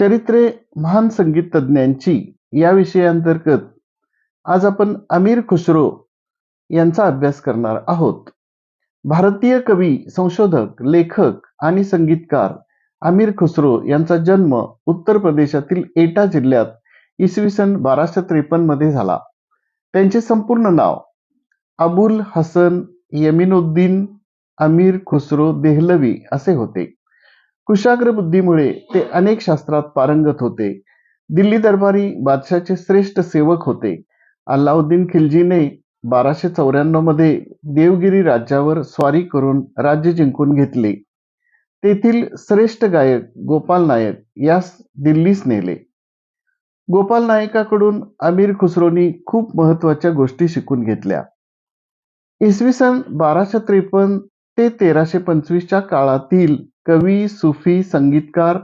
चरित्रे महान संगीत तज्ज्ञांची या विषयांतर्गत आज आपण अमीर खुसरो यांचा अभ्यास करणार आहोत. भारतीय कवी संशोधक लेखक आणि संगीतकार अमीर खुसरो यांचा जन्म उत्तर प्रदेशातील एटा जिल्ह्यात इसवी सन बाराशे त्रेपन्नमध्ये झाला. त्यांचे संपूर्ण नाव अबुल हसन यमिनुद्दीन अमीर खुसरो देहलवी असे होते. कुशाग्र बुद्धीमुळे ते अनेक शास्त्रात पारंगत होते. दिल्ली दरबारी बादशाचे श्रेष्ठ सेवक होते. अल्लाउद्दीन खिलजीने बाराशे चौऱ्याण्णवमध्ये देवगिरी राज्यावर स्वारी करून राज्य जिंकून घेतले. तेथील श्रेष्ठ गायक गोपाल नायक यास दिल्लीस नेले. गोपाल नायकाकडून अमीर खुसरोनी खूप महत्त्वाच्या गोष्टी शिकून घेतल्या. इसवी सन बाराशे त्रेपन्न ते तेराशे पंचवीसच्या काळातील कवी सुफी संगीतकार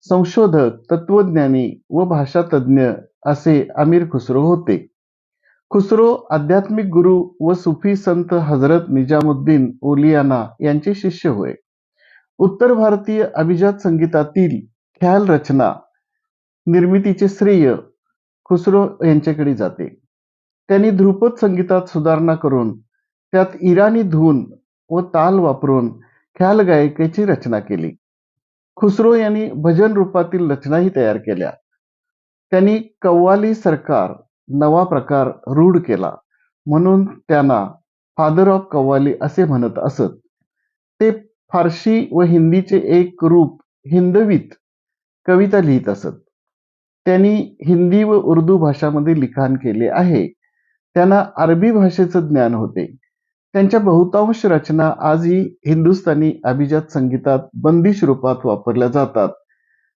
संशोधक तत्वज्ञानी व भाषातज्ञ असे अमीर खुसरो होते. खुसरो आध्यात्मिक गुरु व सुफी संत हजरत निजामुद्दीन ओलियाना यांचे शिष्य होय. उत्तर भारतीय अभिजात संगीतातील ख्याल रचना निर्मितीचे श्रेय खुसरो यांच्याकडे जाते. त्यांनी ध्रुपद संगीतात सुधारणा करून त्यात इराणी धून व ताल वापरून ख्याल गायकाची रचना केली. खुसरो यांनी भजन रूपातील रचनाही तयार केल्या. त्यांनी कव्वाली सरकार नवा प्रकार रूढ केला. म्हणून त्यांना फादर ऑफ कव्वाली असे म्हणत असत. ते फारशी व हिंदीचे एक रूप हिंदवीत कविता लिहित असत. त्यांनी हिंदी व उर्दू भाषामध्ये लिखाण केले आहे. त्यांना अरबी भाषेचं ज्ञान होते. त्यांच्या बहुतांश रचना आजही हिंदुस्थानी अभिजात संगीतात बंदिश रूपात वापरल्या जातात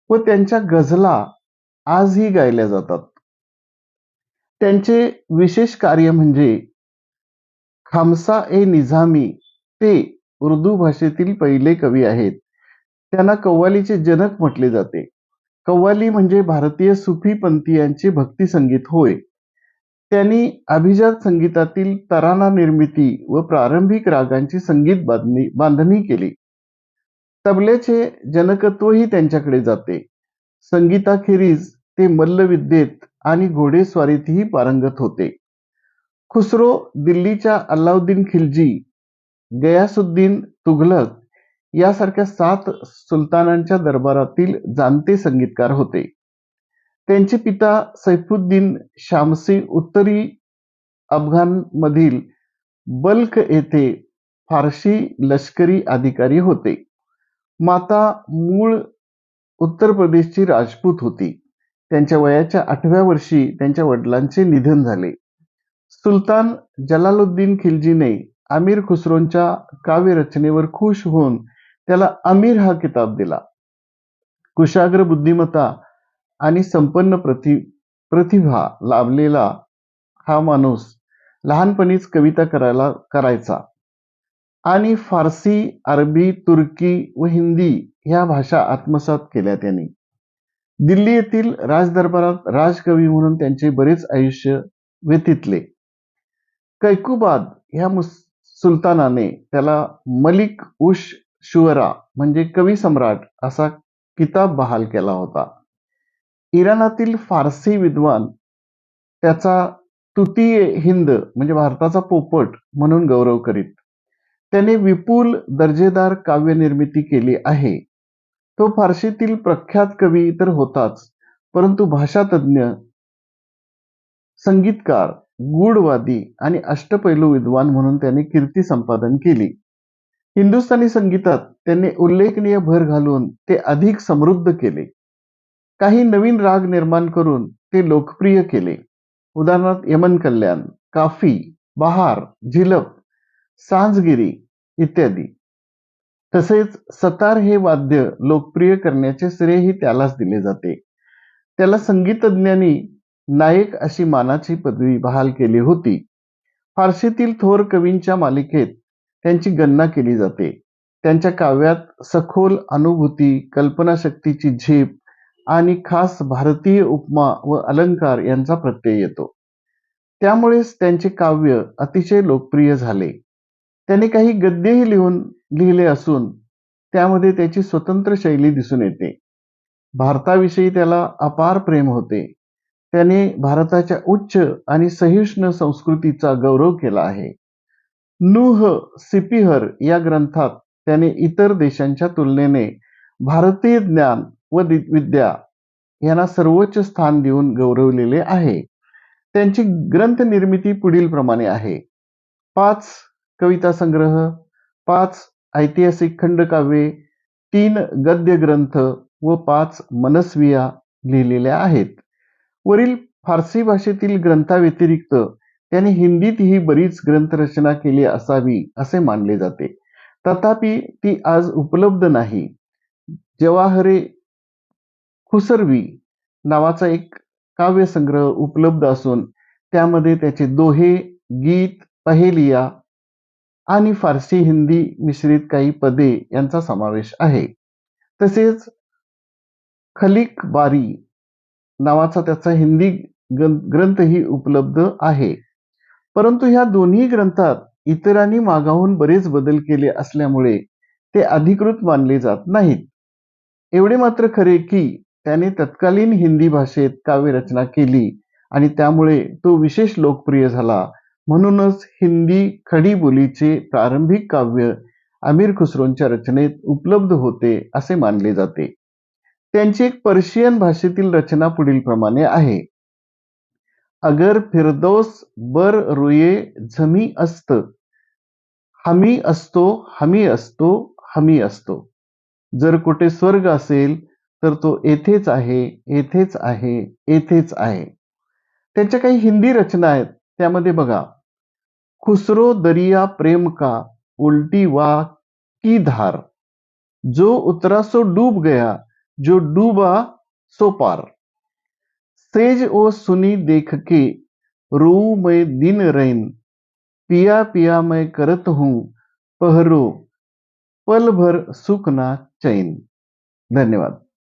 व त्यांच्या गझला आजही गायल्या जातात. त्यांचे विशेष कार्य म्हणजे खामसा ए निझामी ते उर्दू भाषेतील पहिले कवी आहेत. त्यांना कव्वालीचे जनक म्हटले जाते. कव्वाली म्हणजे भारतीय सुफी पंथीयांचे भक्ती संगीत होय. त्यांनी अभिजात संगीतातील तराना निर्मिती व प्रारंभिक रागांची संगीत बांधणी बांधणी केली. तबल्याचे जनकत्वही त्यांच्याकडे जाते. संगीताखेरीज ते मल्लविद्येत आणि घोडेस्वारीतही पारंगत होते. खुसरो दिल्लीच्या अल्लाउद्दीन खिलजी गयासुद्दीन तुघलक यासारख्या सात सुलतानांच्या दरबारातील जाणते संगीतकार होते. त्यांचे पिता सैफुद्दीन शामसी उत्तरी अफगाणमधील बल्क येथे फारशी लष्करी अधिकारी होते. माता मूळ उत्तर प्रदेशची राजपूत होती. त्यांच्या वयाच्या आठव्या वर्षी त्यांच्या वडिलांचे निधन झाले. सुलतान जलालुद्दीन खिलजीने अमीर खुसरोंच्या काव्यरचनेवर खुश होऊन त्याला अमीर हा किताब दिला. कुशाग्र बुद्धिमत्ता आणि संपन्न प्रति प्रतिभा लाभलेला हा माणूस लहानपणीच कविता करायला करायचा. आणि फारसी अरबी तुर्की व हिंदी ह्या भाषा आत्मसात केल्या त्यांनी. दिल्ली येथील राजदरबारात राजकवी म्हणून त्यांचे बरेच आयुष्य व्यतीतले. कैकुबाद ह्या मुस सुलतानाने त्याला मलिक उश शुअरा म्हणजे कवी सम्राट असा किताब बहाल केला होता. इराणातील फारसी विद्वान त्याचा तुतीय हिंद म्हणजे भारताचा पोपट म्हणून गौरव करीत. त्याने विपुल दर्जेदार काव्य निर्मिती केली आहे. तो फारशीतील प्रख्यात कवी तर होताच परंतु भाषातज्ञ संगीतकार गूढवादी आणि अष्टपैलू विद्वान म्हणून त्याने कीर्ती संपादन केली. हिंदुस्थानी संगीतात त्यांनी उल्लेखनीय भर घालून ते अधिक समृद्ध केले. काही नवीन राग निर्माण करून ते लोकप्रिय केले. उदाहरणार्थ यमन कल्याण काफी बहार झिलप सांजगिरी इत्यादी. तसेच सतार हे वाद्य लोकप्रिय करण्याचे श्रेयही त्यालाच दिले जाते. त्याला संगीतज्ञांनी नायक अशी मानाची पदवी बहाल केली होती. फारशीतील थोर कवींच्या मालिकेत त्यांची गणना केली जाते. त्यांच्या काव्यात सखोल अनुभूती कल्पनाशक्तीची झेप आणि खास भारतीय उपमा व अलंकार यांचा प्रत्यय येतो. त्यामुळेच त्यांचे काव्य अतिशय लोकप्रिय झाले. त्याने काही गद्यही लिहून लिहिले असून त्यामध्ये त्याची स्वतंत्र शैली दिसून येते. भारताविषयी त्याला अपार प्रेम होते. त्याने भारताच्या उच्च आणि सहिष्णु संस्कृतीचा गौरव केला आहे. नूह सिपिहर या ग्रंथात त्याने इतर देशांच्या तुलनेने भारतीय ज्ञान व दि- विद्या यांना सर्वोच्च स्थान देऊन गौरवलेले आहे. त्यांची ग्रंथ निर्मिती पुढील प्रमाणे आहे. पाच कविता संग्रह पाच ऐतिहासिक खंडकाव्ये तीन गद्य ग्रंथ व पाच मनस्विया लिहिलेल्या आहेत. वरील फारसी भाषेतील ग्रंथाव्यतिरिक्त त्याने हिंदीतही बरीच ग्रंथरचना केली असावी असे मानले जाते. तथापि ती आज उपलब्ध नाही. जवाहरे खुसरवी नावाचा एक काव्यसंग्रह उपलब्ध असून त्यामध्ये त्याचे दोहे गीत पहेलिया आणि फारसी हिंदी मिश्रित काही पदे यांचा समावेश आहे. तसेच खलिक बारी नावाचा त्याचा हिंदी ग्रंथही उपलब्ध आहे. परंतु ह्या दोन्ही ग्रंथात इतरांनी मागाहून बरेच बदल केले असल्यामुळे ते अधिकृत मानले जात नाहीत. एवढे मात्र खरे की त्याने तत्कालीन हिंदी भाषेत काव्यरचना केली आणि त्यामुळे तो विशेष लोकप्रिय झाला. म्हणूनच हिंदी खडी बोलीचे प्रारंभिक काव्य आमिर खुसरोंच्या रचनेत उपलब्ध होते असे मानले जाते. त्यांची एक पर्शियन भाषेतील रचना पुढील प्रमाणे आहे. अगर फिरदोस बर रुये झमी अस्त हमी असतो हमी असतो हमी असतो. जर कुठे स्वर्ग असेल तर तो येथेच आहे येथेच आहे येथेच आहे. त्यांच्या काही हिंदी रचना आहेत त्यामध्ये बघा खुसरो दरिया प्रेम का उलटी वा की धार? जो उतरा सो डूब गया जो डूबा सो पार. सेज ओ सुनी देख के रू मैं दिन रैन पिया पिया मैं करत हूं पहरो पल भर सुख ना चैन। धन्यवाद।